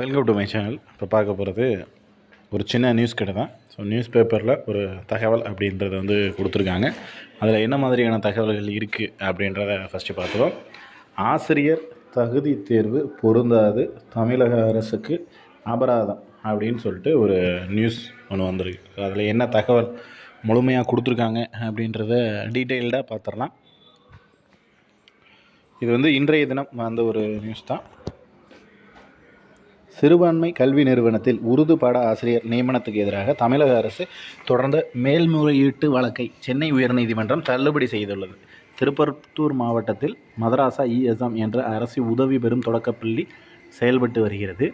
Welcome to my channel இப்போ பார்க்க போகிறது ஒரு சின்ன நியூஸ் கிட்ட தான். ஸோ நியூஸ் பேப்பரில் ஒரு தகவல் அப்படின்றத வந்து கொடுத்துருக்காங்க. அதில் என்ன மாதிரியான தகவல்கள் இருக்குது அப்படின்றத ஃபஸ்ட்டு பார்த்துருவோம். ஆசிரியர் தகுதி தேர்வு பொருந்தாது தமிழக அரசுக்கு அபராதம் அப்படின்னு சொல்லிட்டு ஒரு நியூஸ் ஒன்று வந்திருக்கு. அதில் என்ன தகவல் முழுமையாக கொடுத்துருக்காங்க அப்படின்றத டீட்டெயில்டாக பார்த்துடலாம். இது வந்து இன்றைய தினம் வந்த ஒரு நியூஸ் தான். சிறுபான்மை கல்வி நிறுவனத்தில் உருது பாட ஆசிரியர் நியமனத்துக்கு எதிராக தமிழக அரசு தொடர்ந்த மேல்முறையீட்டு வழக்கை சென்னை உயர்நீதிமன்றம் தள்ளுபடி செய்துள்ளது. திருப்பத்தூர் மாவட்டத்தில் மதராசா இஎஸ்எம் என்ற அரசு உதவி பெறும் தொடக்கப்பள்ளி செயல்பட்டு வருகிறது.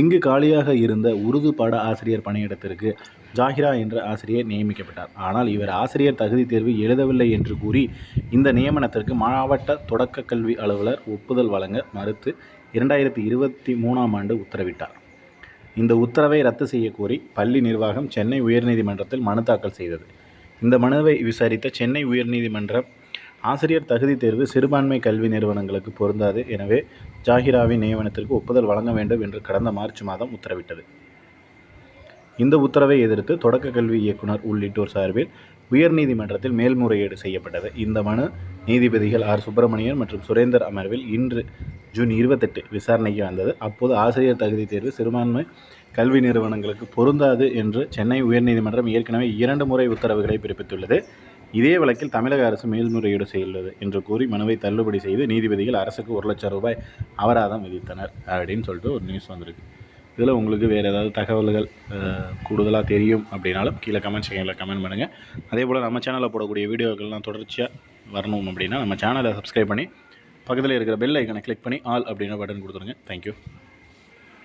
இங்கு காலியாக இருந்த உருது பாட ஆசிரியர் பணியிடத்திற்கு ஜாகிரா என்ற ஆசிரியர் நியமிக்கப்பட்டார். ஆனால் இவர் ஆசிரியர் தகுதி தேர்வு எழுதவில்லை என்று கூறி இந்த நியமனத்திற்கு மாவட்ட தொடக்க கல்வி அலுவலர் ஒப்புதல் வழங்க மறுத்து இரண்டாயிரத்தி இருபத்தி மூணாம் ஆண்டு உத்தரவிட்டார். இந்த உத்தரவை ரத்து செய்யக்கோரி பள்ளி நிர்வாகம் சென்னை உயர்நீதிமன்றத்தில் மனு தாக்கல் செய்தது. இந்த மனுவை விசாரித்த சென்னை உயர்நீதிமன்றம் ஆசிரியர் தகுதி தேர்வு சிறுபான்மை கல்வி நிறுவனங்களுக்கு பொருந்தாது. எனவே ஜாகிராவின் நியமனத்திற்கு ஒப்புதல் வழங்க வேண்டும் என்று கடந்த மார்ச் மாதம் உத்தரவிட்டது. இந்த உத்தரவை எதிர்த்து தொடக்க கல்வி இயக்குனர் உள்ளிட்டோர் சார்பில் உயர்நீதிமன்றத்தில் மேல்முறையீடு செய்யப்பட்டது. இந்த மனு நீதிபதிகள் ஆர். சுப்பிரமணியன் மற்றும் சுரேந்தர் அமர்வில் இன்று ஜூன் இருபத்தெட்டு விசாரணைக்கு வந்தது. அப்போது ஆசிரியர் தகுதி தேர்வு சிறுபான்மை கல்வி நிறுவனங்களுக்கு பொருந்தாது என்று சென்னை உயர்நீதிமன்றம் ஏற்கனவே இரண்டு முறை உத்தரவுகளை பிறப்பித்துள்ளது. இதே வழக்கில் தமிழக அரசு மேல்முறையீடு செய்துள்ளது என்று கூறி மனுவை தள்ளுபடி செய்து நீதிபதிகள் அரசுக்கு ஒரு லட்சம் ரூபாய் அபராதம் விதித்தனர் அப்படின்னு சொல்லிட்டு ஒரு நியூஸ் வந்திருக்கு. இதில் உங்களுக்கு வேறு ஏதாவது தகவல்கள் கூடுதலாக தெரியும் அப்படின்னாலும் கீழே கமெண்ட் செக்ஷனில் கமெண்ட் பண்ணுங்கள் அதே போல் நம்ம சேனலில் போடக்கூடிய வீடியோக்கள்லாம் தொடர்ச்சியாக வரணும் அப்படின்னா நம்ம சேனலை சப்ஸ்கிரைப் பண்ணி பக்கத்தில் இருக்கிற பெல் ஐக்கனை கிளிக் பண்ணி ஆல் அப்படின்னு பட்டன் கொடுத்துருங்க தேங்க்யூ